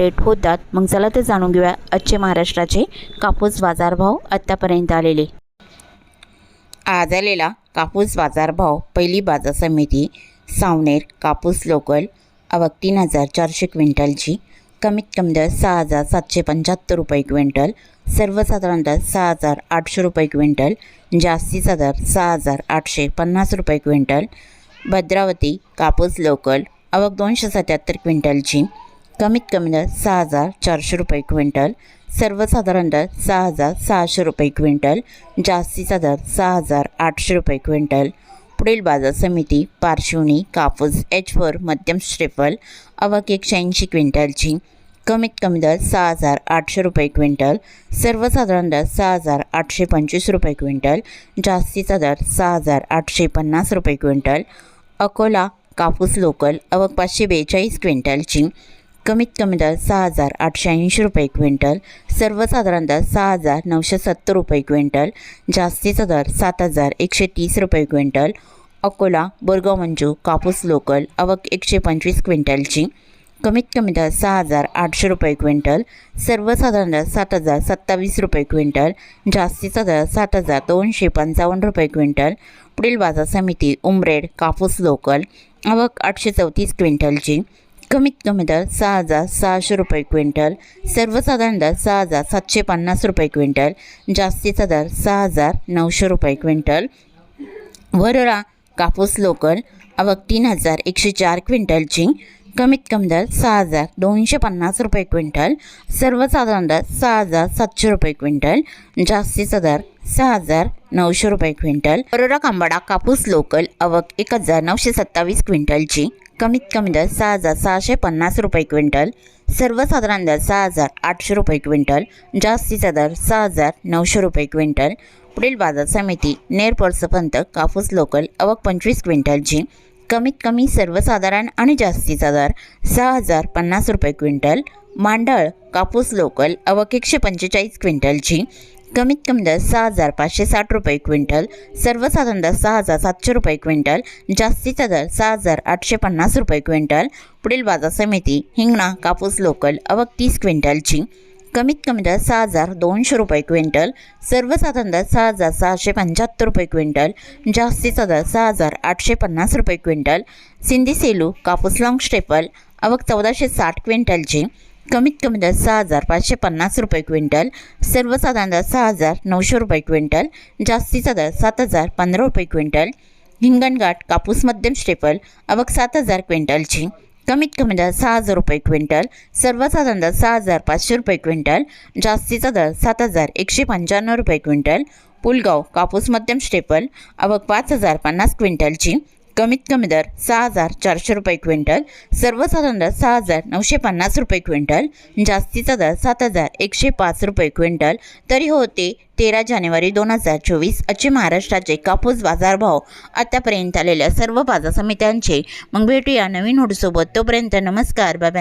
होतात मग चला तर जाणून घेऊया आजचे महाराष्ट्राचे कापूस बाजारभाव आत्तापर्यंत आलेले. आज आलेला कापूस बाजारभाव पहिली बाजार समिती सावनेर कापूस लोकल आवक तीन हजार चारशे क्विंटलची कमीत कमी दर सहा हजार सातशे पंच्याहत्तर रुपये क्विंटल सर्वसाधारण दर सहा हजार आठशे रुपये क्विंटल जास्तीचा दर सहा हजार आठशे पन्नास रुपये क्विंटल भद्रावती कापूस लोकल आवक दोनशे सत्याहत्तर क्विंटलची कमीत कमी दर सहा हजार चारशे रुपये क्विंटल सर्वसाधारण दर सहा हजार सहाशे रुपये क्विंटल जास्तीचा दर सहा हजार आठशे रुपये क्विंटल. पुढील बाजार समिती पार्श्वनी कापूस एच फोर मध्यम स्ट्रेपल अवक एकशे ऐंशी क्विंटलची. कमीत कमी दर सहा हजार आठशे रुपये क्विंटल सर्वसाधारण दर सहा हजार आठशे पंचवीस रुपये क्विंटल जास्तीचा दर सहा हजार आठशे पन्नास रुपये क्विंटल. अकोला कापूस लोकल अवक पाचशे बेचाळीस क्विंटलची. कमीत कमी दर सहा हजार आठशे ऐंशी रुपये क्विंटल सर्वसाधारण दर सहा हजार नऊशे सत्तर रुपये क्विंटल जास्तीचा दर सात हजार एकशे तीस रुपये क्विंटल अकोला बोरगाव मंजू कापूस लोकल आवक एकशे पंचवीस क्विंटलची. कमीत कमी दर सहा हजार आठशे रुपये क्विंटल सर्वसाधारण दर सात हजार सत्तावीस रुपये क्विंटल जास्तीचा दर सात हजार दोनशे पंचावन्न रुपये क्विंटल. पुढील बाजार समिती उमरेड कापूस लोकल आवक आठशे चौतीस क्विंटलची. कमीत कमी दर सहा हजार सहाशे रुपये क्विंटल सर्वसाधारण दर सहा हजार सातशे पन्नास रुपये क्विंटल जास्तीचा दर सहा हजार नऊशे रुपये क्विंटल. वरळा कापूस लोकल आवक तीन हजार एकशे चार क्विंटलची कमीत कमी दर सहा हजार दोनशे पन्नास रुपये क्विंटल सर्वसाधारण दर सहा हजार सातशे रुपये क्विंटल जास्तीचा दर सहा हजार नऊशे रुपये क्विंटल. वरोरा कांबाडा कापूस लोकल आवक एक हजार नऊशे सत्तावीस क्विंटलची कमीत कमी दर सहा हजार सहाशे पन्नास रुपये क्विंटल. सर्वसाधारण दर सहा हजार आठशे रुपये क्विंटल. जास्तीचा दर सहा हजार नऊशे रुपये क्विंटल. पुढील बाजार समिती नेरपरसपंत कापूस लोकल अवक पंचवीस क्विंटलची कमीत कमी सर्वसाधारण आणि जास्तीचा दर सहा हजार पन्नास रुपये क्विंटल. मांडळ कापूस लोकल अवक एकशे पंचेचाळीस क्विंटलची कमीत कमी दर सहा हजार पाचशे साठ रुपये क्विंटल सर्वसाधारण दर सहा हजार सातशे रुपये क्विंटल जास्तीचा दर सहा हजार आठशे पन्नास रुपये क्विंटल. पुढील बाजार समिती हिंगणा कापूस लोकल अवक तीस क्विंटलची. कमीत कमी दर सहा हजार दोनशे रुपये क्विंटल सर्वसाधारण दर सहा हजार सहाशे पंच्याहत्तर रुपये क्विंटल जास्तीचा दर सहा हजार आठशे पन्नास रुपये क्विंटल. सिंधी सेलू कापूस लाँग स्टेपल अवक चौदाशे साठ क्विंटलची. कमीत कमी दर सहा हजार पाचशे पन्नास रुपये क्विंटल सर्वसाधारण दर सहा हजार नऊशे रुपये क्विंटल जास्तीचा दर सात हजार पंधरा रुपये क्विंटल हिंगणघाट कापूस मध्यम स्टेपल अवक सात हजार क्विंटलची. कमीत कमी दर सहा हजार रुपये क्विंटल सर्वसाधारण दर सहा हजार पाचशे रुपये क्विंटल जास्तीचा दर सात हजार एकशे पंच्याण्णव रुपये क्विंटल पुलगाव कापूस मध्यम स्टेपल अवक पाच हजार पन्नास क्विंटलची. कमीत कमी दर सहा हजार चारशे रुपये क्विंटल सर्वसाधारण दर सहा हजार नऊशे पन्नास रुपये क्विंटल जास्तीचा दर सात हजार एकशे पाच रुपये क्विंटल. तरी होते तेरा जानेवारी दोन हजार चोवीस आजचे महाराष्ट्राचे कापूस बाजारभाव आतापर्यंत आलेल्या सर्व बाजार समित्यांचे. मग भेटूया नवीन होडसोबत तोपर्यंत नमस्कार. Bye bye.